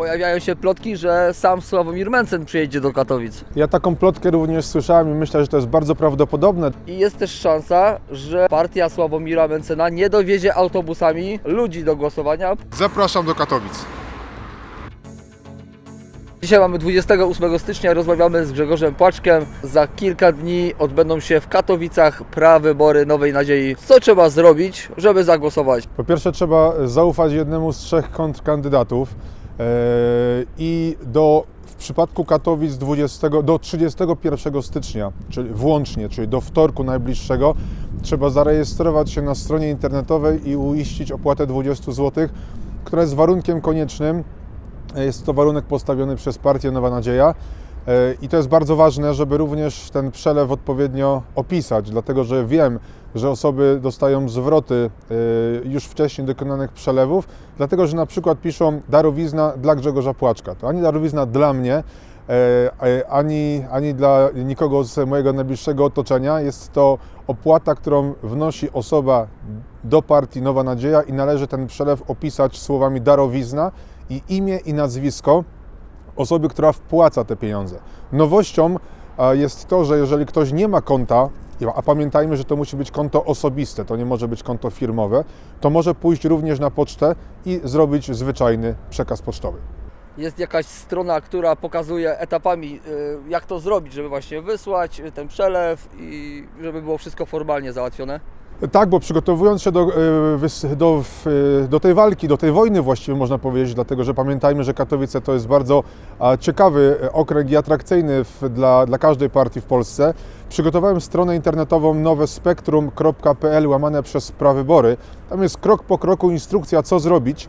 Pojawiają się plotki, że sam Sławomir Mencen przyjedzie do Katowic. Ja taką plotkę również słyszałem i myślę, że to jest bardzo prawdopodobne. I jest też szansa, że partia Sławomira Mencena nie dowiezie autobusami ludzi do głosowania. Zapraszam do Katowic. Dzisiaj mamy 28 stycznia, rozmawiamy z Grzegorzem Płaczkiem. Za kilka dni odbędą się w Katowicach prawybory Nowej Nadziei. Co trzeba zrobić, żeby zagłosować? Po pierwsze trzeba zaufać jednemu z trzech kontrkandydatów i do, w przypadku Katowic 20, do 31 stycznia, czyli włącznie, czyli do wtorku najbliższego, trzeba zarejestrować się na stronie internetowej i uiścić opłatę 20 zł, która jest warunkiem koniecznym. Jest to warunek postawiony przez partię Nowa Nadzieja. E, I to jest bardzo ważne, żeby również ten przelew odpowiednio opisać, dlatego że wiem, że osoby dostają zwroty e, już wcześniej dokonanych przelewów, dlatego że na przykład piszą darowizna dla Grzegorza Płaczka. To ani darowizna dla mnie, e, ani, ani dla nikogo z mojego najbliższego otoczenia. Jest to opłata, którą wnosi osoba do partii Nowa Nadzieja i należy ten przelew opisać słowami darowizna i imię i nazwisko osoby, która wpłaca te pieniądze. Nowością a, jest to, że jeżeli ktoś nie ma konta, a pamiętajmy, że to musi być konto osobiste, to nie może być konto firmowe, to może pójść również na pocztę i zrobić zwyczajny przekaz pocztowy. Jest jakaś strona, która pokazuje etapami, y, jak to zrobić, żeby właśnie wysłać ten przelew i żeby było wszystko formalnie załatwione. Tak, bo przygotowując się do, e, do, w- do tej walki, do tej wojny właściwie można powiedzieć, dlatego że pamiętajmy, że Katowice to jest bardzo ciekawy e, okręg i atrakcyjny w, dla, dla każdej partii w Polsce. Przygotowałem stronę internetową nowespektrum.pl łamane przez prawybory. Tam jest krok po kroku instrukcja, co zrobić.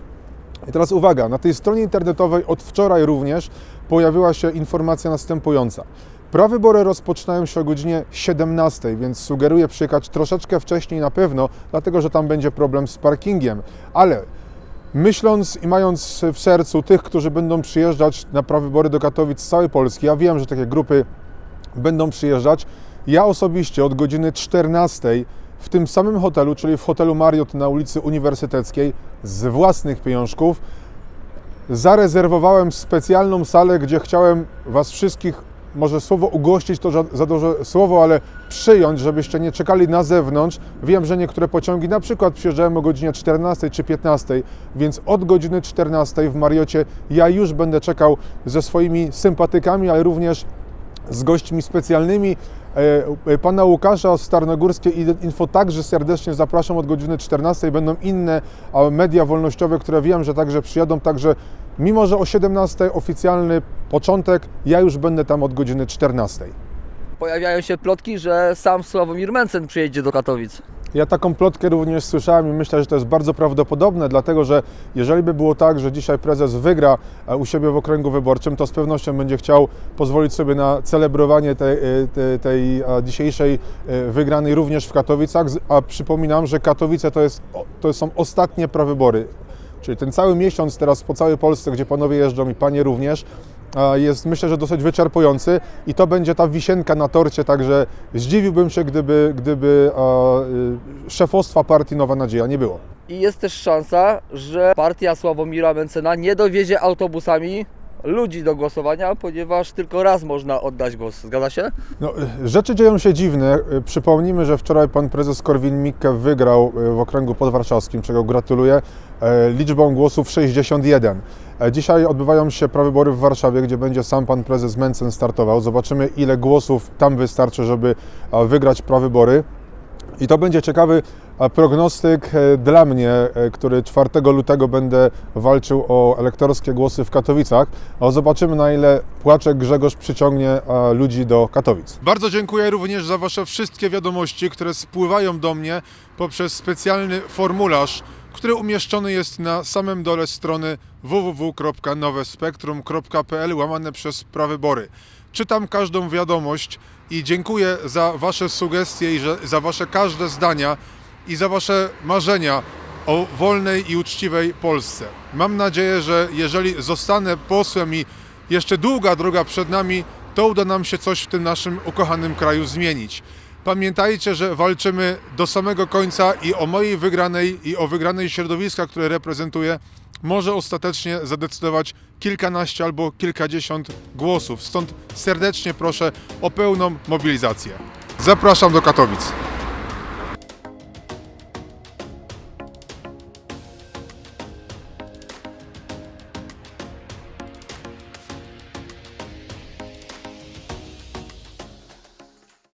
I teraz uwaga, na tej stronie internetowej od wczoraj również pojawiła się informacja następująca. Prawybory rozpoczynają się o godzinie 17, więc sugeruję przyjechać troszeczkę wcześniej na pewno, dlatego że tam będzie problem z parkingiem. Ale myśląc i mając w sercu tych, którzy będą przyjeżdżać na prawybory do Katowic z całej Polski, ja wiem, że takie grupy będą przyjeżdżać. Ja osobiście od godziny 14 w tym samym hotelu, czyli w hotelu Marriott na ulicy Uniwersyteckiej z własnych pieniążków zarezerwowałem specjalną salę, gdzie chciałem Was wszystkich, może słowo ugościć to za, duże słowo, ale przyjąć, żebyście nie czekali na zewnątrz. Wiem, że niektóre pociągi na przykład przyjeżdżają o godzinie 14 czy 15, więc od godziny 14 w Mariocie ja już będę czekał ze swoimi sympatykami, ale również z gośćmi specjalnymi. E, Pana Łukasza z Starnogórskiej Info także serdecznie zapraszam od godziny 14. Będą inne media wolnościowe, które wiem, że także przyjadą. Także mimo, że o 17 oficjalny początek, ja już będę tam od godziny 14. Pojawiają się plotki, że sam Sławomir Mencen przyjedzie do Katowic. Ja taką plotkę również słyszałem i myślę, że to jest bardzo prawdopodobne, dlatego że jeżeli by było tak, że dzisiaj prezes wygra e, u siebie w okręgu wyborczym, to z pewnością będzie chciał pozwolić sobie na celebrowanie tej, e, tej, tej dzisiejszej e, wygranej również w Katowicach. A przypominam, że Katowice to, jest, to są ostatnie prawybory. Czyli ten cały miesiąc teraz po całej Polsce, gdzie panowie jeżdżą i panie również, jest myślę, że dosyć wyczerpujący i to będzie ta wisienka na torcie, także zdziwiłbym się, gdyby, gdyby y, szefostwa partii Nowa Nadzieja nie było. I jest też szansa, że partia Sławomira Mencena nie dowiezie autobusami ludzi do głosowania, ponieważ tylko raz można oddać głos. Zgadza się? No, rzeczy dzieją się dziwne. Przypomnijmy, że wczoraj pan prezes Korwin-Mikke wygrał y, w okręgu podwarszawskim, czego gratuluję, e, liczbą głosów 61. E, Dzisiaj odbywają się prawybory w Warszawie, gdzie będzie sam pan prezes Mencen startował. Zobaczymy, ile głosów tam wystarczy, żeby wygrać prawybory. I to będzie ciekawy prognostyk e, dla mnie, e, który 4 lutego będę walczył o elektorskie głosy w Katowicach. A Zobaczymy, na ile Płaczek Grzegorz przyciągnie ludzi do Katowic. Bardzo dziękuję również za Wasze wszystkie wiadomości, które spływają do mnie poprzez specjalny formularz, który umieszczony jest na samym dole strony www.nowespektrum.pl łamane przez prawybory. Czytam każdą wiadomość i dziękuję za Wasze sugestie i za Wasze każde zdania i za Wasze marzenia o wolnej i uczciwej Polsce. Mam nadzieję, że jeżeli zostanę posłem i jeszcze długa droga przed nami, to uda nam się coś w tym naszym ukochanym kraju zmienić. Pamiętajcie, że walczymy do samego końca i o mojej wygranej i o wygranej środowiska, które reprezentuję, może ostatecznie zadecydować kilkanaście albo kilkadziesiąt głosów. Stąd serdecznie proszę o pełną mobilizację. Zapraszam do Katowic.